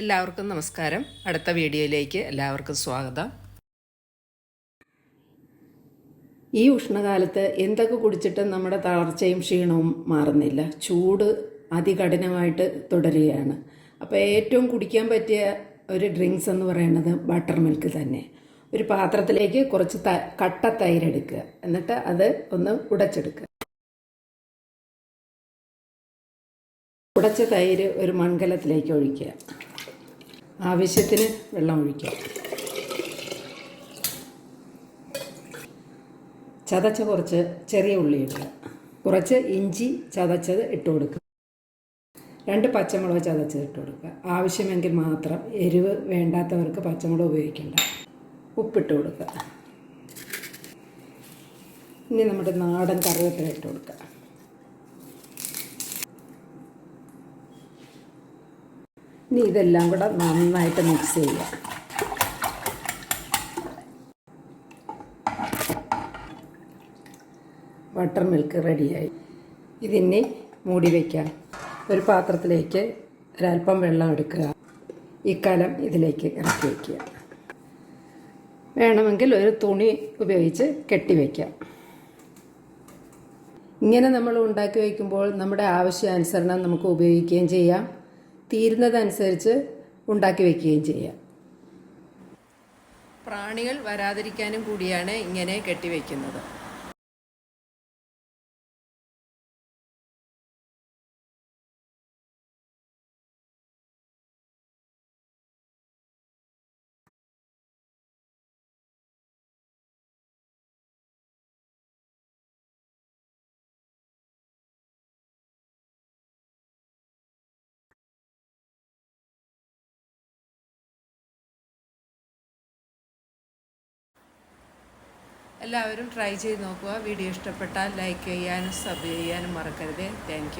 എല്ലാവർക്കും നമസ്കാരം. അടുത്ത വീഡിയോയിലേക്ക് എല്ലാവർക്കും സ്വാഗതം. ഈ ഉഷ്ണകാലത്ത് എന്തൊക്കെ കുടിച്ചിട്ടും നമ്മുടെ തളർച്ചയും ക്ഷീണവും മാറുന്നില്ല. ചൂട് അതികഠിനമായിട്ട് തുടരുകയാണ്. അപ്പോൾ ഏറ്റവും കുടിക്കാൻ പറ്റിയ ഒരു ഡ്രിങ്ക്സ് എന്ന് പറയുന്നത് ബട്ടർ മിൽക്ക് തന്നെ. ഒരു പാത്രത്തിലേക്ക് കുറച്ച് ത കട്ട തൈരെടുക്കുക. എന്നിട്ട് അത് ഒന്ന് ഉടച്ചെടുക്കുക. ഉടച്ച തൈര് ഒരു മൺകലത്തിലേക്ക് ഒഴിക്കുക. ആവശ്യത്തിന് വെള്ളം ഒഴിക്കുക ചതച്ച കുറച്ച് ചെറിയ ഉള്ളി ഇടുക കുറച്ച് ഇഞ്ചി ചതച്ചത് ഇട്ട് കൊടുക്കുക. രണ്ട് പച്ചമുളക് ചതച്ചത് ഇട്ട് കൊടുക്കുക. ആവശ്യമെങ്കിൽ മാത്രം എരിവ് വേണ്ടാത്തവർക്ക് പച്ചമുളക് ഉപയോഗിക്കേണ്ട. ഉപ്പിട്ട് കൊടുക്കുക. ഇനി നമ്മുടെ നാടൻ കറിവേപ്പില ഇട്ട് കൊടുക്കുക. ഇനി ഇതെല്ലാം കൂടെ നന്നായിട്ട് മിക്സ് ചെയ്യുക. ബട്ടർ മിൽക്ക് റെഡിയായി ഇതിനെ മൂടി വയ്ക്കാം ഒരു പാത്രത്തിലേക്ക് ഒരല്പം വെള്ളം എടുക്കുക. ഈ കലം ഇതിലേക്ക് ഇറക്കി വയ്ക്കുക വേണമെങ്കിൽ ഒരു തുണി ഉപയോഗിച്ച് കെട്ടി വയ്ക്കാം ഇങ്ങനെ നമ്മൾ ഉണ്ടാക്കി വയ്ക്കുമ്പോൾ നമ്മുടെ ആവശ്യാനുസരണം നമുക്ക് ഉപയോഗിക്കുകയും ചെയ്യാം. തീരുന്നതനുസരിച്ച് ഉണ്ടാക്കി വയ്ക്കുകയും ചെയ്യാം. പ്രാണികൾ വരാതിരിക്കാനും കൂടിയാണ് ഇങ്ങനെ കെട്ടിവെക്കുന്നത്. എല്ലാവരും ട്രൈ ചെയ്ത് നോക്കുക. വീഡിയോ ഇഷ്ടപ്പെട്ടാൽ ലൈക്ക് ചെയ്യാനും സബ് ചെയ്യാനും മറക്കരുത്. താങ്ക്